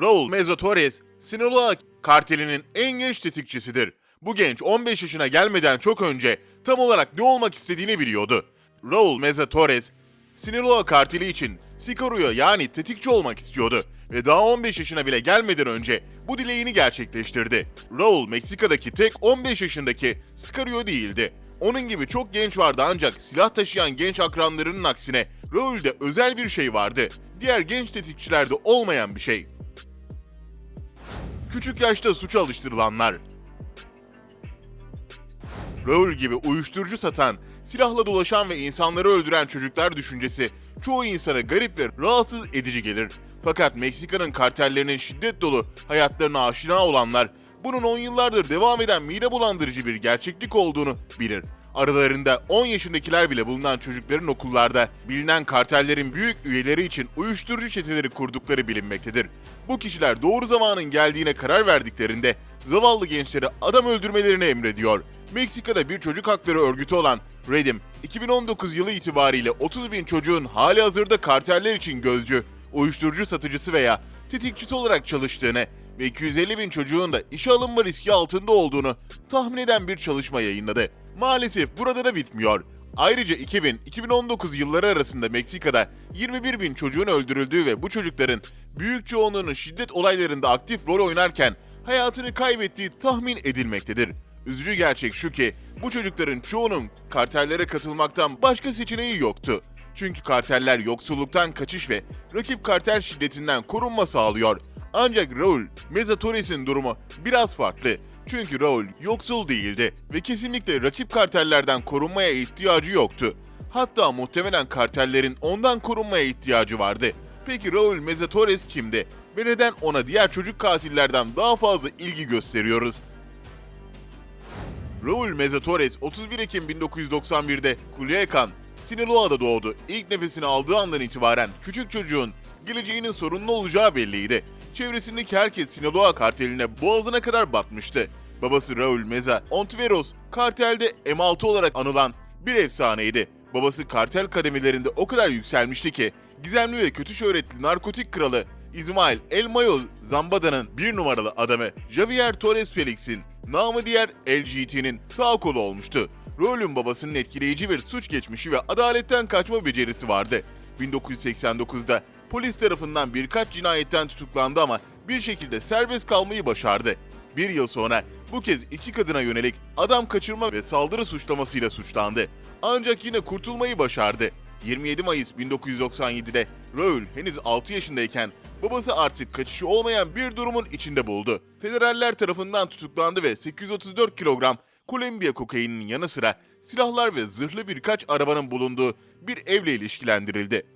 Raul Meza Torres, Sinaloa kartelinin en genç tetikçisidir. Bu genç 15 yaşına gelmeden çok önce tam olarak ne olmak istediğini biliyordu. Raul Meza Torres, Sinaloa karteli için Sicario yani tetikçi olmak istiyordu ve daha 15 yaşına bile gelmeden önce bu dileğini gerçekleştirdi. Raul Meksika'daki tek 15 yaşındaki Sicario değildi. Onun gibi çok genç vardı ancak silah taşıyan genç akranlarının aksine Raul'de özel bir şey vardı. Diğer genç tetikçilerde olmayan bir şey. Küçük yaşta suça alıştırılanlar. Raul gibi uyuşturucu satan, silahla dolaşan ve insanları öldüren çocuklar düşüncesi çoğu insana garip ve rahatsız edici gelir. Fakat Meksika'nın kartellerinin şiddet dolu hayatlarına aşina olanlar bunun 10 yıllardır devam eden mide bulandırıcı bir gerçeklik olduğunu bilir. Aralarında 10 yaşındakiler bile bulunan çocukların okullarda bilinen kartellerin büyük üyeleri için uyuşturucu çeteleri kurdukları bilinmektedir. Bu kişiler doğru zamanın geldiğine karar verdiklerinde zavallı gençleri adam öldürmelerini emrediyor. Meksika'da bir çocuk hakları örgütü olan Redim, 2019 yılı itibariyle 30 bin çocuğun hali hazırda karteller için gözcü, uyuşturucu satıcısı veya tetikçisi olarak çalıştığını ve 250 bin çocuğun da işe alınma riski altında olduğunu tahmin eden bir çalışma yayınladı. Maalesef burada da bitmiyor. Ayrıca 2000-2019 yılları arasında Meksika'da 21 bin çocuğun öldürüldüğü ve bu çocukların büyük çoğunluğunun şiddet olaylarında aktif rol oynarken hayatını kaybettiği tahmin edilmektedir. Üzücü gerçek şu ki bu çocukların çoğunun kartellere katılmaktan başka seçeneği yoktu. Çünkü karteller yoksulluktan kaçış ve rakip kartel şiddetinden korunma sağlıyor. Ancak Raul Meza Torres'in durumu biraz farklı. Çünkü Raul yoksul değildi ve kesinlikle rakip kartellerden korunmaya ihtiyacı yoktu. Hatta muhtemelen kartellerin ondan korunmaya ihtiyacı vardı. Peki Raul Meza Torres kimdi? Ve neden ona diğer çocuk katillerden daha fazla ilgi gösteriyoruz? Raul Meza Torres 31 Ekim 1991'de Culiacan, Sinaloa'da doğdu. İlk nefesini aldığı andan itibaren küçük çocuğun geleceğinin sorunlu olacağı belliydi. Çevresindeki herkes Sinaloa karteline boğazına kadar batmıştı. Babası Raul Meza, Ontiveros, kartelde M6 olarak anılan bir efsaneydi. Babası kartel kademelerinde o kadar yükselmişti ki, gizemli ve kötü şöhretli narkotik kralı İsmail El Mayo Zambada'nın bir numaralı adamı Javier Torres Felix'in namı diğer LGT'nin sağ kolu olmuştu. Raul'ün babasının etkileyici bir suç geçmişi ve adaletten kaçma becerisi vardı. 1989'da polis tarafından birkaç cinayetten tutuklandı ama bir şekilde serbest kalmayı başardı. Bir yıl sonra bu kez iki kadına yönelik adam kaçırma ve saldırı suçlamasıyla suçlandı. Ancak yine kurtulmayı başardı. 27 Mayıs 1997'de Raul henüz 6 yaşındayken babası artık kaçışı olmayan bir durumun içinde buldu. Federaller tarafından tutuklandı ve 834 kilogram Kolombiya kokaininin yanı sıra silahlar ve zırhlı birkaç arabanın bulunduğu bir evle ilişkilendirildi.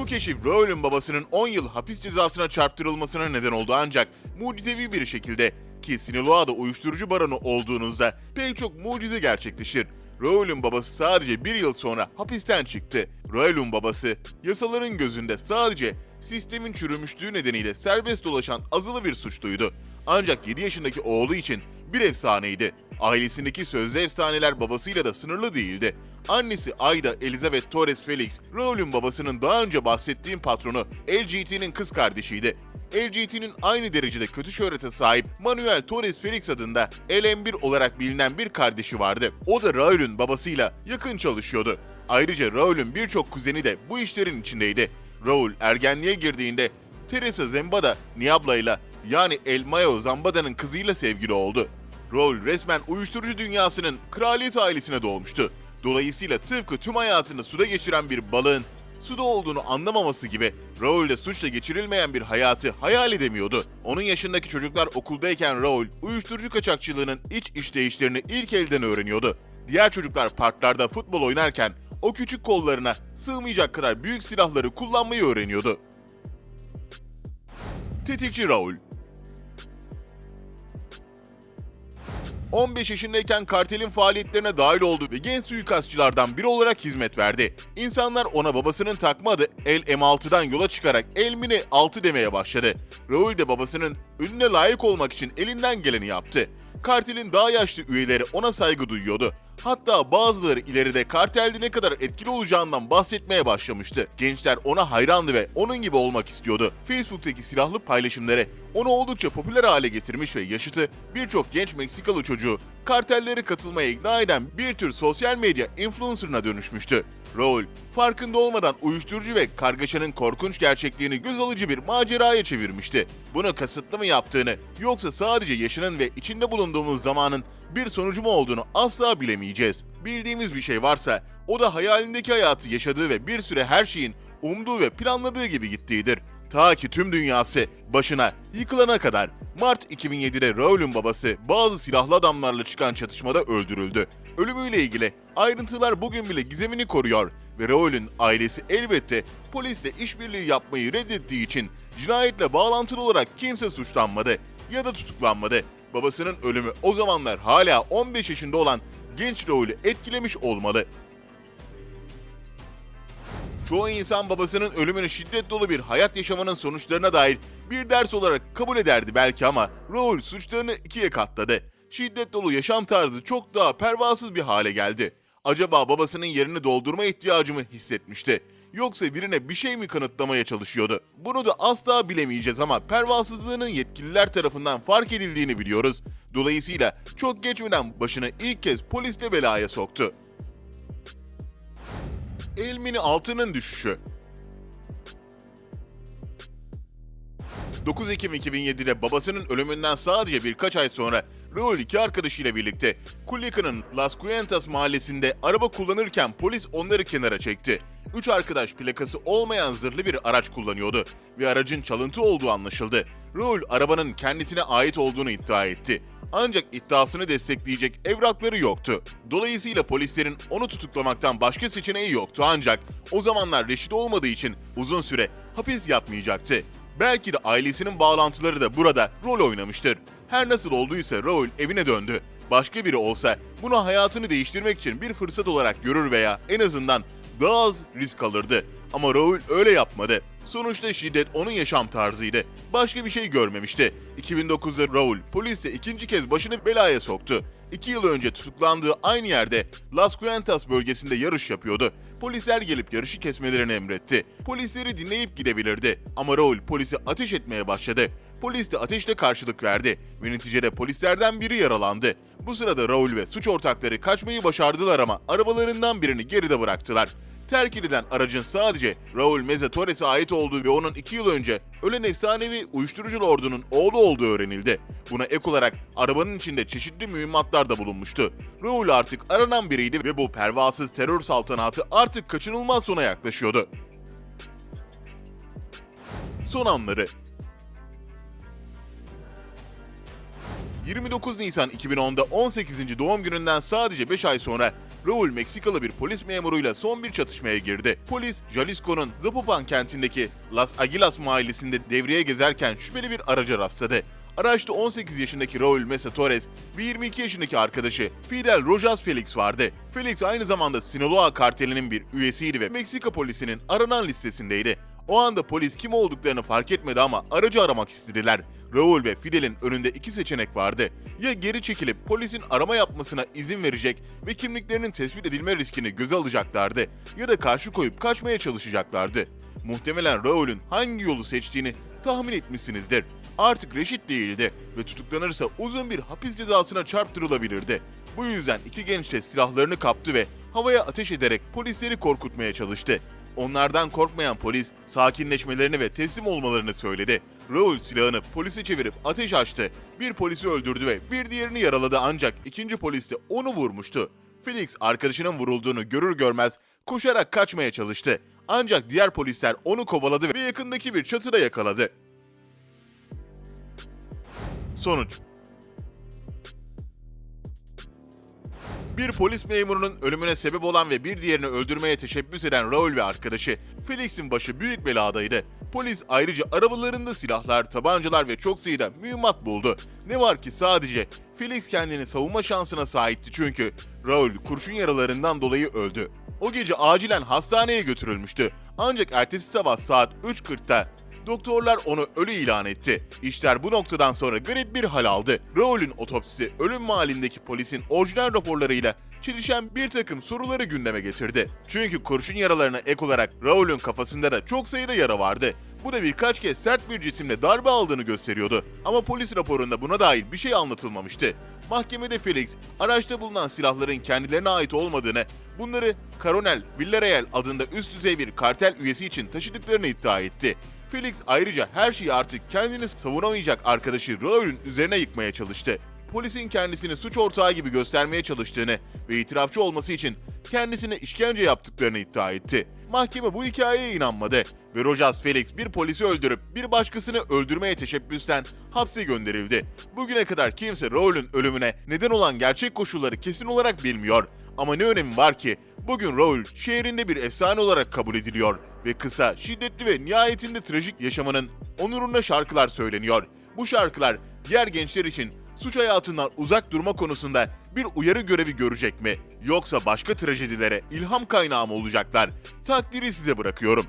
Bu keşif Raul'ün babasının 10 yıl hapis cezasına çarptırılmasına neden oldu ancak mucizevi bir şekilde ki Sinaloa'da uyuşturucu baronu olduğunuzda pek çok mucize gerçekleşir. Raul'ün babası sadece bir yıl sonra hapisten çıktı. Raul'ün babası yasaların gözünde sadece sistemin çürümüşlüğü nedeniyle serbest dolaşan azılı bir suçluydu. Ancak 7 yaşındaki oğlu için bir efsaneydi. Ailesindeki sözde efsaneler babasıyla da sınırlı değildi. Annesi Ayda Elizabeth Torres Felix, Raul'ün babasının daha önce bahsettiğim patronu LGT'nin kız kardeşiydi. LGT'nin aynı derecede kötü şöhrete sahip Manuel Torres Felix adında LM1 olarak bilinen bir kardeşi vardı. O da Raul'ün babasıyla yakın çalışıyordu. Ayrıca Raul'ün birçok kuzeni de bu işlerin içindeydi. Raul ergenliğe girdiğinde Teresa Zambada Niabla ile yani El Mayo Zambada'nın kızıyla sevgili oldu. Raul resmen uyuşturucu dünyasının kraliyet ailesine doğmuştu. Dolayısıyla tıpkı tüm hayatını suda geçiren bir balığın suda olduğunu anlamaması gibi Raul de suçla geçirilmeyen bir hayatı hayal edemiyordu. Onun yaşındaki çocuklar okuldayken Raul uyuşturucu kaçakçılığının iç işleyişlerini ilk elden öğreniyordu. Diğer çocuklar parklarda futbol oynarken o küçük kollarına sığmayacak kadar büyük silahları kullanmayı öğreniyordu. Tetikçi Raul 15 yaşındayken kartelin faaliyetlerine dahil oldu ve genç suikastçılardan biri olarak hizmet verdi. İnsanlar ona babasının takma adı El M6'dan yola çıkarak El Mini 6 demeye başladı. Raul de babasının ününe layık olmak için elinden geleni yaptı. Kartelin daha yaşlı üyeleri ona saygı duyuyordu. Hatta bazıları ileride kartelde ne kadar etkili olacağından bahsetmeye başlamıştı. Gençler ona hayrandı ve onun gibi olmak istiyordu. Facebook'taki silahlı paylaşımları onu oldukça popüler hale getirmiş ve yaşıtı birçok genç Meksikalı çocuğu kartellere katılmaya ikna eden bir tür sosyal medya influencer'ına dönüşmüştü. Raul, farkında olmadan uyuşturucu ve kargaşanın korkunç gerçekliğini göz alıcı bir maceraya çevirmişti. Bunu kasıtlı mı yaptığını, yoksa sadece yaşının ve içinde bulunduğumuz zamanın bir sonucu mu olduğunu asla bilemeyeceğiz. Bildiğimiz bir şey varsa, o da hayalindeki hayatı yaşadığı ve bir süre her şeyin umduğu ve planladığı gibi gittiğidir. Ta ki tüm dünyası başına yıkılana kadar. Mart 2007'de Raul'ün babası bazı silahlı adamlarla çıkan çatışmada öldürüldü. Ölümüyle ilgili ayrıntılar bugün bile gizemini koruyor ve Raul'ün ailesi elbette polisle işbirliği yapmayı reddettiği için cinayetle bağlantılı olarak kimse suçlanmadı ya da tutuklanmadı. Babasının ölümü o zamanlar hala 15 yaşında olan genç Raul'ü etkilemiş olmalı. Çoğu insan babasının ölümünü şiddet dolu bir hayat yaşamanın sonuçlarına dair bir ders olarak kabul ederdi belki ama Raul suçlarını ikiye katladı. Şiddet dolu yaşam tarzı çok daha pervasız bir hale geldi. Acaba babasının yerini doldurma ihtiyacı mı hissetmişti? Yoksa birine bir şey mi kanıtlamaya çalışıyordu? Bunu da asla bilemeyeceğiz ama pervasızlığının yetkililer tarafından fark edildiğini biliyoruz. Dolayısıyla çok geçmeden başını ilk kez polisle belaya soktu. Elmini altının düşüşü. 9 Ekim 2007'de babasının ölümünden sadece birkaç ay sonra Raul iki arkadaşıyla birlikte Culica'nın Las Cuentas mahallesinde araba kullanırken polis onları kenara çekti. Üç arkadaş plakası olmayan zırhlı bir araç kullanıyordu ve aracın çalıntı olduğu anlaşıldı. Raul arabanın kendisine ait olduğunu iddia etti. Ancak iddiasını destekleyecek evrakları yoktu. Dolayısıyla polislerin onu tutuklamaktan başka seçeneği yoktu ancak o zamanlar reşit olmadığı için uzun süre hapis yatmayacaktı. Belki de ailesinin bağlantıları da burada rol oynamıştır. Her nasıl olduysa Raul evine döndü. Başka biri olsa bunu hayatını değiştirmek için bir fırsat olarak görür veya en azından daha az risk alırdı. Ama Raul öyle yapmadı. Sonuçta şiddet onun yaşam tarzıydı. Başka bir şey görmemişti. 2009'da Raul polisle ikinci kez başını belaya soktu. İki yıl önce tutuklandığı aynı yerde Las Cuentas bölgesinde yarış yapıyordu. Polisler gelip yarışı kesmelerini emretti. Polisleri dinleyip gidebilirdi. Ama Raul polisi ateş etmeye başladı. Polis de ateşle karşılık verdi ve neticede polislerden biri yaralandı. Bu sırada Raul ve suç ortakları kaçmayı başardılar ama arabalarından birini geride bıraktılar. Terk edilen aracın sadece Raul Meza Torres'e ait olduğu ve onun iki yıl önce ölen efsanevi uyuşturucu lordunun oğlu olduğu öğrenildi. Buna ek olarak arabanın içinde çeşitli mühimmatlar da bulunmuştu. Raul artık aranan biriydi ve bu pervasız terör saltanatı artık kaçınılmaz sona yaklaşıyordu. Son anları 29 Nisan 2010'da 18. doğum gününden sadece 5 ay sonra Raul Meksikalı bir polis memuruyla son bir çatışmaya girdi. Polis, Jalisco'nun Zapopan kentindeki Las Aguilas mahallesinde devreye gezerken şüpheli bir araca rastladı. Araçta 18 yaşındaki Raul Mesa Torres ve 22 yaşındaki arkadaşı Fidel Rojas Felix vardı. Felix aynı zamanda Sinaloa kartelinin bir üyesiydi ve Meksika polisinin aranan listesindeydi. O anda polis kim olduklarını fark etmedi ama aracı aramak istediler. Raul ve Fidel'in önünde iki seçenek vardı. Ya geri çekilip polisin arama yapmasına izin verecek ve kimliklerinin tespit edilme riskini göze alacaklardı ya da karşı koyup kaçmaya çalışacaklardı. Muhtemelen Raul'ün hangi yolu seçtiğini tahmin etmişsinizdir. Artık reşit değildi ve tutuklanırsa uzun bir hapis cezasına çarptırılabilirdi. Bu yüzden iki genç de silahlarını kaptı ve havaya ateş ederek polisleri korkutmaya çalıştı. Onlardan korkmayan polis sakinleşmelerini ve teslim olmalarını söyledi. Raul silahını polise çevirip ateş açtı. Bir polisi öldürdü ve bir diğerini yaraladı ancak ikinci polis de onu vurmuştu. Felix arkadaşının vurulduğunu görür görmez koşarak kaçmaya çalıştı. Ancak diğer polisler onu kovaladı ve yakındaki bir çatıda yakaladı. Sonuç Bir polis memurunun ölümüne sebep olan ve bir diğerini öldürmeye teşebbüs eden Raul ve arkadaşı Felix'in başı büyük beladaydı. Polis ayrıca arabalarında silahlar, tabancalar ve çok sayıda mühimmat buldu. Ne var ki sadece Felix kendini savunma şansına sahipti çünkü Raul kurşun yaralarından dolayı öldü. O gece acilen hastaneye götürülmüştü. Ancak ertesi sabah saat 3.40'ta Doktorlar onu ölü ilan etti. İşler bu noktadan sonra garip bir hal aldı. Raul'ün otopsisi ölüm mahallindeki polisin orijinal raporlarıyla çelişen bir takım soruları gündeme getirdi. Çünkü kurşun yaralarına ek olarak Raul'ün kafasında da çok sayıda yara vardı. Bu da birkaç kez sert bir cisimle darbe aldığını gösteriyordu. Ama polis raporunda buna dair bir şey anlatılmamıştı. Mahkemede Felix, araçta bulunan silahların kendilerine ait olmadığını, bunları Coronel Villarreal adında üst düzey bir kartel üyesi için taşıdıklarını iddia etti. Felix ayrıca her şeyi artık kendini savunamayacak arkadaşı Raul'ün üzerine yıkmaya çalıştı. Polisin kendisini suç ortağı gibi göstermeye çalıştığını ve itirafçı olması için kendisine işkence yaptıklarını iddia etti. Mahkeme bu hikayeye inanmadı ve Rojas Felix bir polisi öldürüp bir başkasını öldürmeye teşebbüsten hapse gönderildi. Bugüne kadar kimse Raul'ün ölümüne neden olan gerçek koşulları kesin olarak bilmiyor. Ama ne önemi var ki bugün Raul şehrinde bir efsane olarak kabul ediliyor ve kısa, şiddetli ve nihayetinde trajik yaşamının onuruna şarkılar söyleniyor. Bu şarkılar diğer gençler için suç hayatından uzak durma konusunda bir uyarı görevi görecek mi? Yoksa başka trajedilere ilham kaynağı mı olacaklar? Takdiri size bırakıyorum.